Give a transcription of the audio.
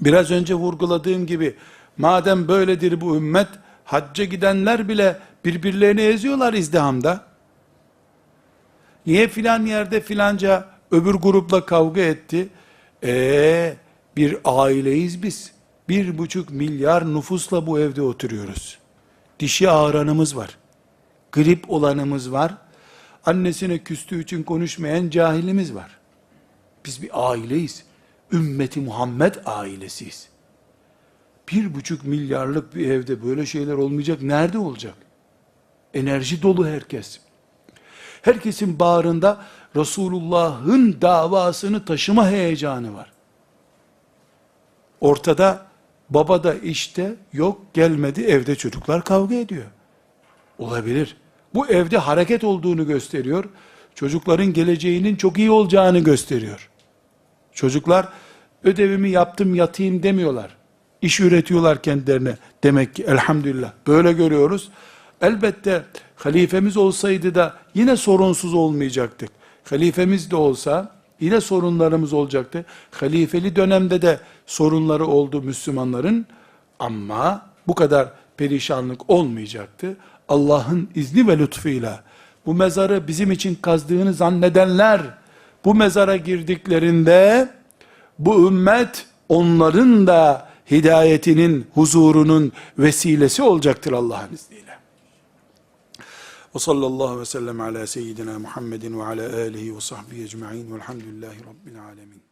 Biraz önce vurguladığım gibi madem böyledir bu ümmet hacca gidenler bile birbirlerini eziyorlar izdihamda. Niye filan yerde filanca öbür grupla kavga etti? Ee, bir aileyiz biz. Bir buçuk milyar nüfusla bu evde oturuyoruz. Dişi ağıranımız var. Grip olanımız var. Annesine küstüğü için konuşmayan cahilimiz var. Biz bir aileyiz. Ümmeti Muhammed ailesiyiz. Bir buçuk milyarlık bir evde böyle şeyler olmayacak. Nerede olacak? Enerji dolu herkes. Herkesin bağrında Resulullah'ın davasını taşıma heyecanı var. Ortada baba da işte yok gelmedi evde çocuklar kavga ediyor. Olabilir. Bu evde hareket olduğunu gösteriyor. Çocukların geleceğinin çok iyi olacağını gösteriyor. Çocuklar ödevimi yaptım yatayım demiyorlar. İş üretiyorlar kendilerine. Demek ki elhamdülillah. Böyle görüyoruz. Elbette halifemiz olsaydı da yine sorunsuz olmayacaktık. Halifemiz de olsa yine sorunlarımız olacaktı. Halifeli dönemde de sorunları oldu Müslümanların ama bu kadar perişanlık olmayacaktı. Allah'ın izni ve lütfuyla bu mezarı bizim için kazdığını zannedenler bu mezara girdiklerinde bu ümmet onların da hidayetinin, huzurunun vesilesi olacaktır Allah'ın izniyle. Ve sallallahu ve sellem ala seyyidina Muhammedin ve ala alihi ve sahbihi ecma'in velhamdülillahi rabbil alemin.